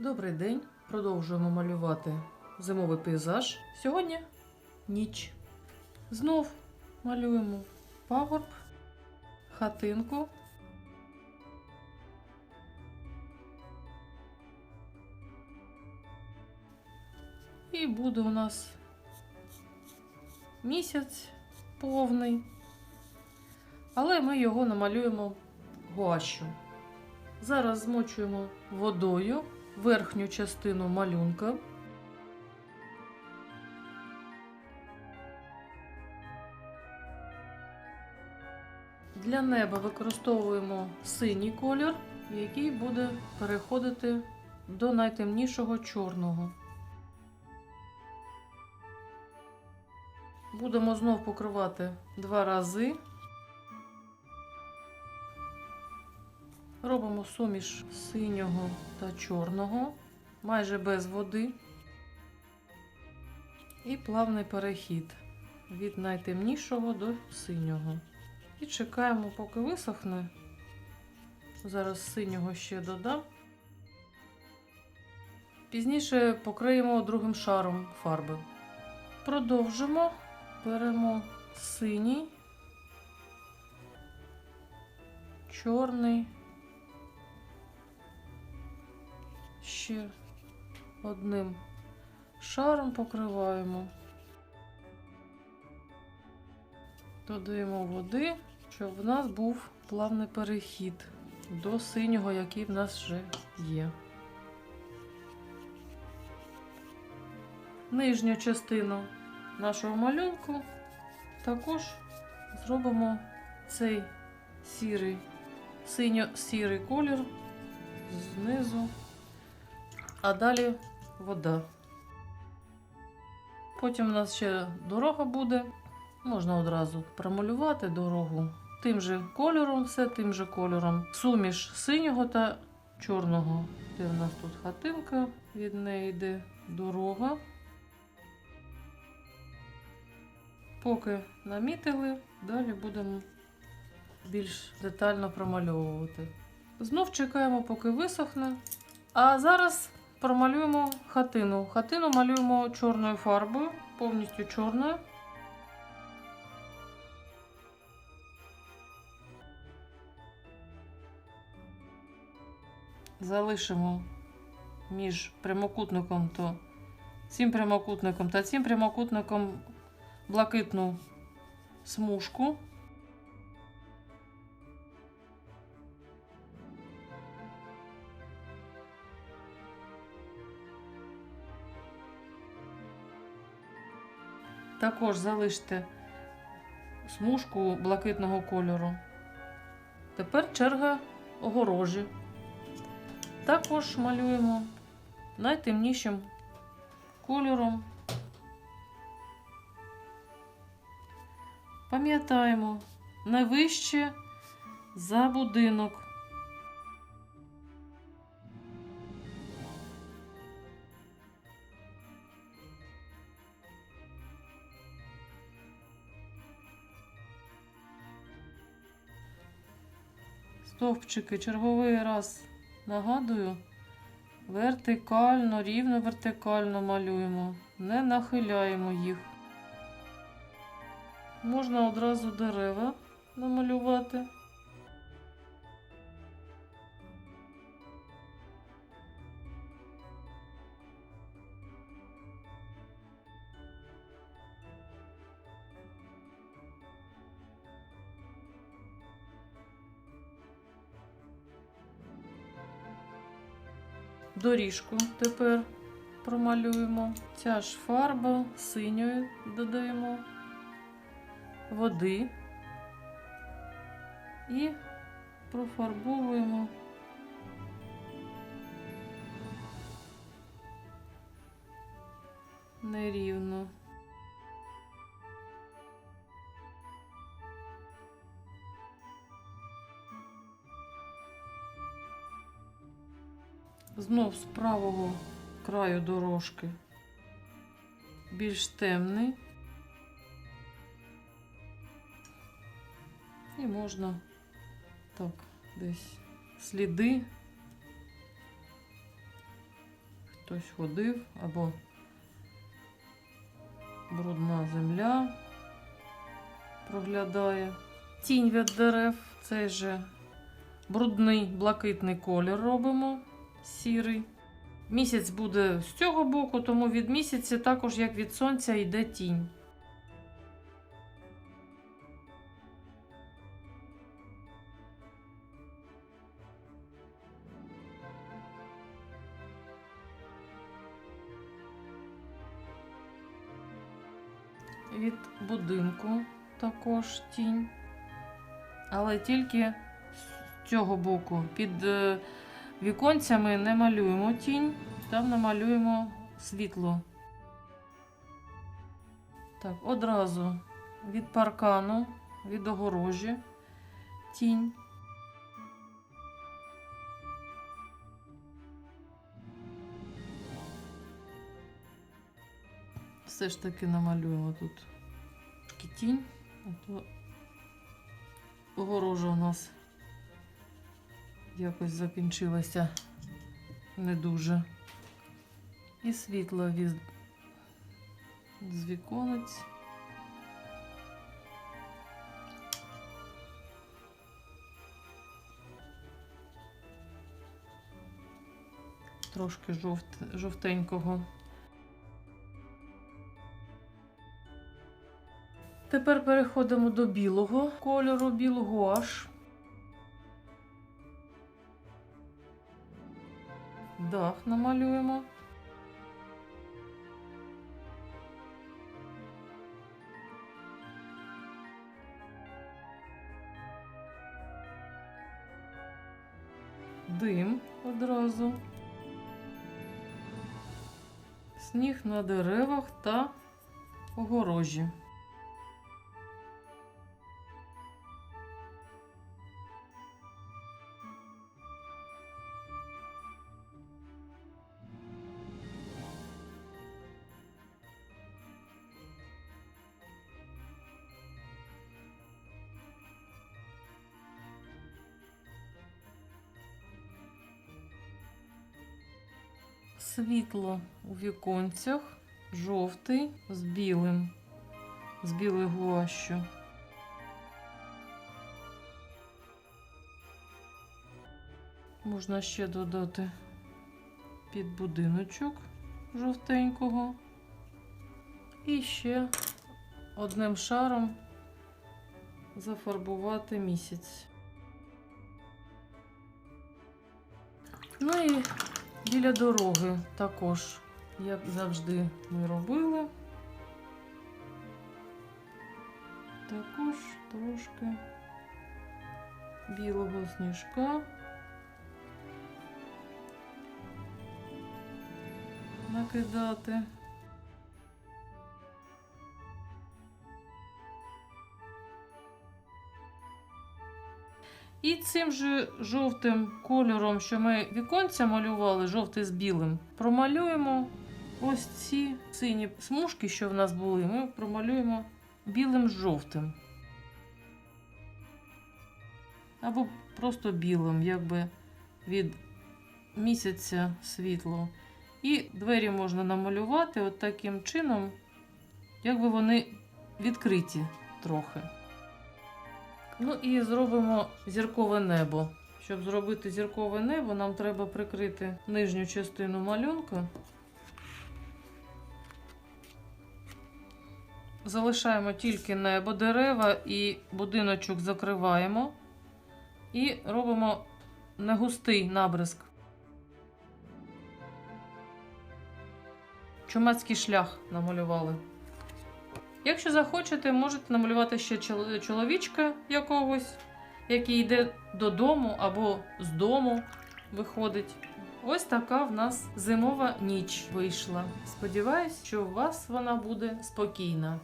Добрий день. Продовжуємо малювати зимовий пейзаж. Сьогодні ніч. Знов малюємо пагорб, хатинку. І буде у нас місяць повний. Але ми його намалюємо гуашю. Зараз змочуємо водою верхню частину малюнка. Для неба використовуємо синій колір, який буде переходити до найтемнішого чорного. Будемо знов покривати два рази. Робимо суміш синього та чорного, майже без води. І плавний перехід від найтемнішого до синього. І чекаємо, поки висохне. Зараз синього ще додам. Пізніше покриємо другим шаром фарби. Продовжимо. Беремо синій, чорний. Ще одним шаром покриваємо, додаємо води, щоб в нас був плавний перехід до синього, який в нас вже є. Нижню частину нашого малюнку також зробимо цей сірий, синьо-сірий колір знизу а далі вода. Потім у нас ще дорога буде. Можна одразу промалювати дорогу тим же кольором, все тим же кольором. Суміш синього та чорного. Де в нас тут хатинка, від неї йде дорога. Поки намітили, далі будемо більш детально промальовувати. Знов чекаємо, поки висохне. А зараз промалюємо хатину. Хатину малюємо чорною фарбою, повністю чорною. Залишимо між прямокутником то цим прямокутником та цим прямокутником блакитну смужку. Також залиште смужку блакитного кольору. Тепер черга огорожі. Також малюємо найтемнішим кольором. Пам'ятаємо, найвище за будинок. Стовпчики черговий раз нагадую, вертикально, рівно вертикально малюємо, не нахиляємо їх. Можна одразу дерева намалювати. Доріжку тепер промалюємо. Ця ж фарба синьою додаємо води і профарбовуємо нерівно. Знов з правого краю дорожки більш темний. І можна так десь сліди хтось ходив або брудна земля проглядає. Тінь від дерев, цей же брудний блакитний колір робимо, сірий. Місяць буде з цього боку, тому від місяця також, як від сонця, йде тінь. Від будинку також тінь. Але тільки з цього боку. Під е, віконцями не малюємо тінь, там намалюємо світло. Так, одразу від паркану, від огорожі тінь. Все ж таки намалюємо тут тінь, а то огорожа у нас якось закінчилася не дуже. І світло від... з віконець. Трошки жовт... жовтенького. Тепер переходимо до білого кольору, білого аж. Дах намалюємо. Дим одразу. Сніг на деревах та огорожі. Світло у віконцях, жовтий з білим, з білою гуашю. Можна ще додати під будиночок жовтенького. І ще одним шаром зафарбувати місяць. Ну і біля дороги також, як завжди, ми робили. Також трошки білого сніжка. Накидати. І цим же жовтим кольором, що ми віконця малювали, жовтий з білим, промалюємо ось ці сині смужки, що в нас були, ми промалюємо білим з жовтим. Або просто білим, якби від місяця світло. І двері можна намалювати от таким чином, якби вони відкриті трохи. Ну і зробимо зіркове небо. Щоб зробити зіркове небо, нам треба прикрити нижню частину малюнка. Залишаємо тільки небо, дерева і будиночок закриваємо. І робимо негустий набризк. Чумацький шлях намалювали. Якщо захочете, можете намалювати ще чоловічка якогось, який йде додому або з дому виходить. Ось така в нас зимова ніч вийшла. Сподіваюсь, що у вас вона буде спокійна.